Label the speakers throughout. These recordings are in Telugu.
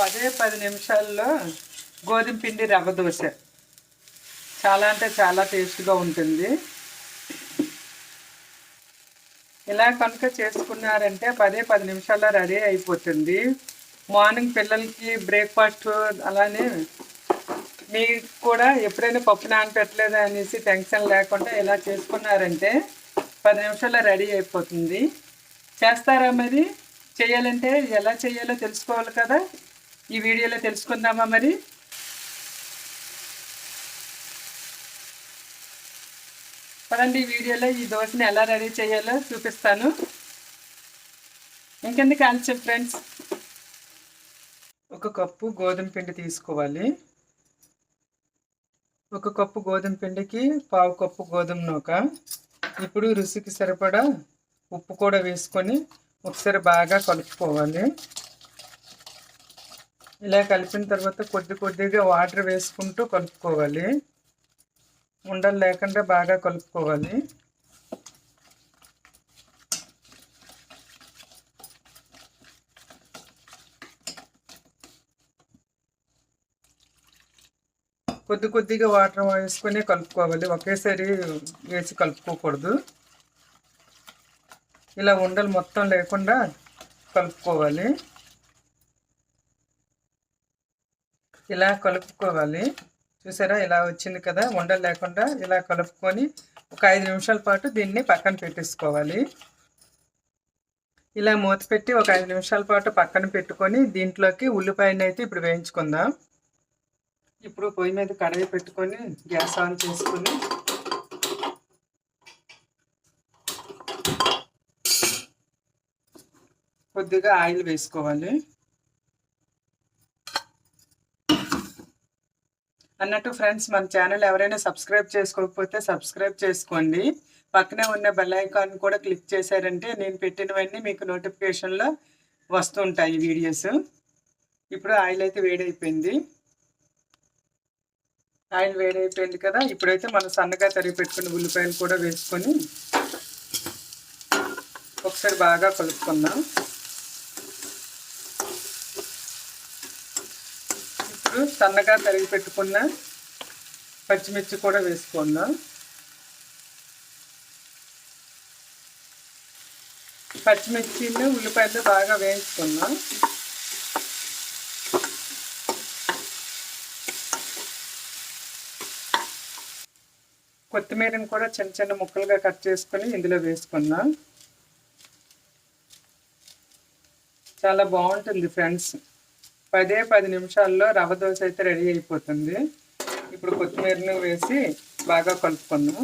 Speaker 1: పదే పది నిమిషాల్లో గోధుమ పిండి రవ్వ దోశ. చాలా అంటే చాలా టేస్ట్గా ఉంటుంది. ఇలా కనుక చేసుకున్నారంటే పదే పది నిమిషాల్లో రెడీ అయిపోతుంది. మార్నింగ్ పిల్లలకి బ్రేక్ఫాస్ట్ అలానే మీకు కూడా ఎప్పుడైనా పప్పు నానపెట్టలేదు అనేసి టెన్షన్ లేకుండా ఇలా చేసుకున్నారంటే పది నిమిషాల్లో రెడీ అయిపోతుంది. చేస్తారా మరి? చేయాలంటే ఎలా చేయాలో తెలుసుకోవాలి కదా? ఈ వీడియోలో తెలుసుకుందామా మరి? పదండి ఈ వీడియోలో ఈ దోశని ఎలా రెడీ చేయాలో చూపిస్తాను. ఇంకెందుకు ఆలస్యం ఫ్రెండ్స్? ఒక కప్పు గోధుమ పిండి తీసుకోవాలి. ఒక కప్పు గోధుమ పిండికి పావు కప్పు గోధుమ నూక. ఇప్పుడు రుచికి సరిపడా ఉప్పు కూడా వేసుకొని ఒకసారి బాగా కలుపుకోవాలి. ఇలా కలిపిన తర్వాత కొద్ది కొద్దిగా వాటర్ వేసుకుంటూ కలుపుకోవాలి. ఉండలు లేకుండా బాగా కలుపుకోవాలి. కొద్ది కొద్దిగా వాటర్ వేసుకొని కలుపుకోవాలి. ఒకేసారి వేసి కలుపుకోకూడదు. ఇలా ఉండలు మొత్తం లేకుండా కలుపుకోవాలి. ఇలా కలుపుకోవాలి. చూసారా? ఇలా వచ్చింది కదా? ఉండలు లేకుండా ఇలా కలుపుకొని ఒక ఐదు నిమిషాల పాటు దీన్ని పక్కన పెట్టేసుకోవాలి. ఇలా మూత పెట్టి ఒక ఐదు నిమిషాల పాటు పక్కన పెట్టుకొని దీంట్లోకి ఉల్లిపాయని అయితే ఇప్పుడు వేయించుకుందాం. ఇప్పుడు పొయ్యి మీద కడాయి పెట్టుకొని గ్యాస్ ఆన్ చేసుకొని కొద్దిగా ఆయిల్ వేసుకోవాలి. అన్నట్టు ఫ్రెండ్స్ మన ఛానల్ ఎవరైనా సబ్స్క్రైబ్ చేసుకోకపోతే సబ్స్క్రైబ్ చేసుకోండి. పక్కనే ఉన్న బెల్ ఐకాన్ కూడా క్లిక్ చేశారంటే నేను పెట్టినవన్నీ మీకు నోటిఫికేషన్లో వస్తుంటాయి వీడియోస్ ఇప్పుడు ఆయిల్ అయితే వేడైపోయింది. ఆయిల్ వేడైపోయింది కదా ఇప్పుడైతే మనం సన్నగా తరిగి పెట్టుకున్న ఉల్లిపాయలు కూడా వేసుకొని ఒకసారి బాగా కలుపుకుందాం. ఇప్పుడు సన్నగా తరిగి పెట్టుకున్న పచ్చిమిర్చి కూడా వేసుకుందాం. పచ్చిమిర్చిని ఉల్లిపాయలు బాగా వేయించుకుందాం. కొత్తిమీరని కూడా చిన్న చిన్న ముక్కలుగా కట్ చేసుకొని ఇందులో వేసుకుందాం. చాలా బాగుంటుంది ఫ్రెండ్స్. పదే పది నిమిషాల్లో రవ్వ దోశ అయితే రెడీ అయిపోతుంది. ఇప్పుడు కొత్తిమీరను వేసి బాగా కలుపుకుందాం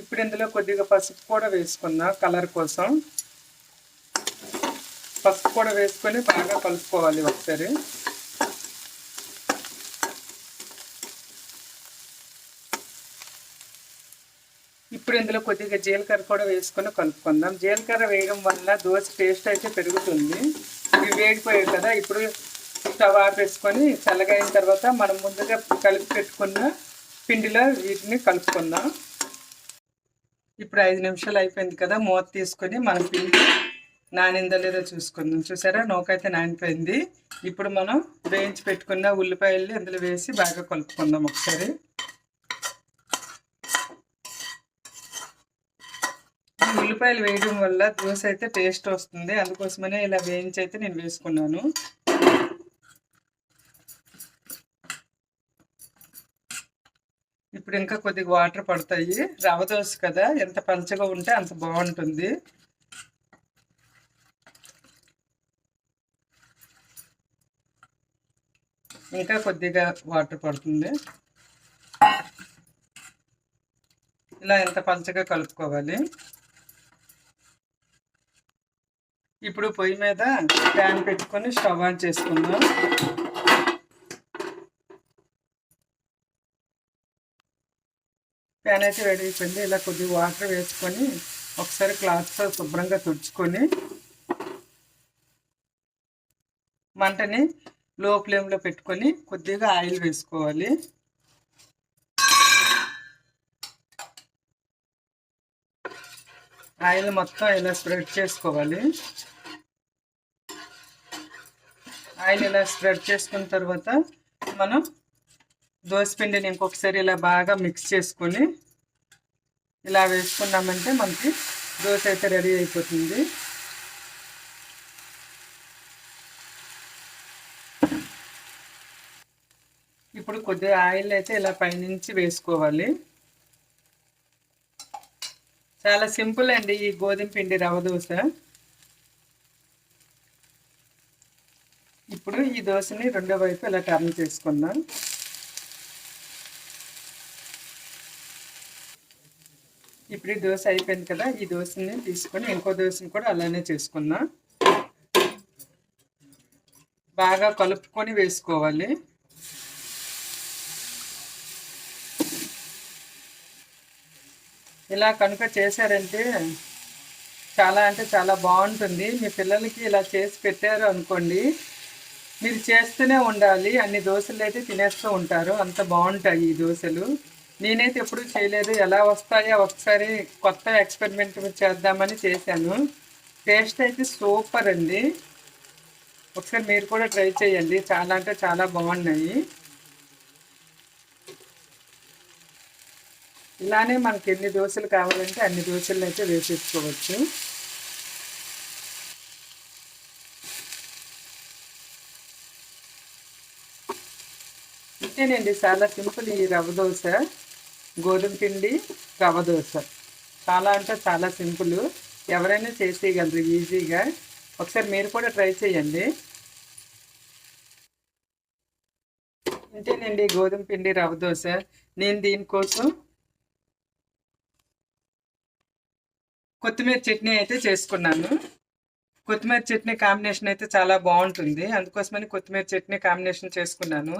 Speaker 1: ఇప్పుడు ఇందులో కొద్దిగా పసుపు కూడా వేసుకుందాం కలర్ కోసం. పసుపు కూడా వేసుకొని బాగా కలుపుకోవాలి ఒకసారి. ఇప్పుడు ఇందులో కొద్దిగా జీలకర్ర కూడా వేసుకొని కలుపుకుందాం. జీలకర్ర వేయడం వల్ల దోశ టేస్ట్ అయితే పెరుగుతుంది. ఇవి వేగిపోయాయి కదా ఇప్పుడు స్టవ్ ఆపేసుకొని చల్లగైన తర్వాత మనం ముందుగా కలిపి పెట్టుకున్న పిండిలో వీటిని కలుపుకుందాం. ఇప్పుడు ఐదు నిమిషాలు అయిపోయింది కదా మూత తీసుకొని మన పిండి నానిందో లేదో చూసుకుందాం. చూసారా? నూకైతే నానిపోయింది. ఇప్పుడు మనం వేయించి పెట్టుకున్న ఉల్లిపాయలు ఇందులో వేసి బాగా కలుపుకుందాం ఒకసారి. ఉల్లిపాయలు వేయడం వల్ల దోశ అయితే టేస్ట్ వస్తుంది. అందుకోసమనే ఇలా వేయించి అయితే నేను వేసుకున్నాను. ఇప్పుడు ఇంకా కొద్దిగా వాటర్ పడతాయి. రవ్వ దోశ కదా ఎంత పలచగా ఉంటే అంత బాగుంటుంది. ఇంకా కొద్దిగా వాటర్ పడుతుంది. ఇలా ఎంత పలచగా కలుపుకోవాలి. ఇప్పుడు పొయ్యి మీద ప్యాన్ పెట్టుకొని స్టవ్ ఆన్ చేసుకుందాం. ప్యాన్ అయితే రెడీ అయిపోయింది. ఇలా కొద్దిగా వాటర్ వేసుకొని ఒకసారి క్లాత్తో శుభ్రంగా తుడుచుకొని మంటని లో ఫ్లేమ్లో పెట్టుకొని కొద్దిగా ఆయిల్ వేసుకోవాలి. ఆయిల్ మొత్తం ఇలా స్ప్రెడ్ చేసుకోవాలి. ఆయిల్ ఇలా స్ప్రెడ్ చేసుకున్న తర్వాత మనం పిండిని ఇంకొకసారి ఇలా బాగా మిక్స్ చేసుకొని ఇలా వేసుకున్నామంటే మనకి దోశ అయితే రెడీ అయిపోతుంది. ఇప్పుడు కొద్దిగా ఆయిల్ అయితే ఇలా పైనుంచి వేసుకోవాలి. చాలా సింపుల్ అండి ఈ గోధుమ పిండి రవ్వ దోశ. ఇప్పుడు ఈ దోశని రెండో వైపు ఇలా టర్న్ చేసుకుందాం. ఇప్పుడు ఈ దోశ అయిపోయింది కదా ఈ దోశని తీసుకొని ఇంకో దోశని కూడా అలానే చేసుకుందాం. బాగా కలుపుకొని వేసుకోవాలి. ఇలా కనుక చేశారంటే చాలా అంటే చాలా బాగుంటుంది. మీ పిల్లలకి ఇలా చేసి పెట్టారు అనుకోండి మీరు చేస్తూనే ఉండాలి. అన్ని దోశలు అయితే తినేస్తూ ఉంటారు. అంత బాగుంటాయి ఈ దోశలు. నేనైతే ఎప్పుడు చేయలేదు. ఎలా వస్తాయో ఒకసారి కొత్త ఎక్స్పెరిమెంట్ చేద్దామని చేశాను. టేస్ట్ అయితే సూపర్ అండి. ఒకసారి మీరు కూడా ట్రై చేయండి. చాలా అంటే చాలా బాగున్నాయి. ఇలానే మనకి ఎన్ని దోశలు కావాలంటే అన్ని దోశలు అయితే వేసేసుకోవచ్చు. ఇంతేనండి చాలా సింపుల్ ఈ రవ్వ దోశ గోధుమ పిండి రవ్వ దోశ. చాలా అంటే చాలా సింపుల్. ఎవరైనా చేసేయగలరు ఈజీగా. ఒకసారి మీరు కూడా ట్రై చేయండి. ఇంతేనండి గోధుమ పిండి రవ్వ దోశ. నేను దీనికోసం కొత్తిమీర చట్నీ అయితే చేసుకున్నాను. కొత్తిమీర చట్నీ కాంబినేషన్ అయితే చాలా బాగుంటుంది. అందుకోసమని కొత్తిమీర చట్నీ కాంబినేషన్ చేసుకున్నాను.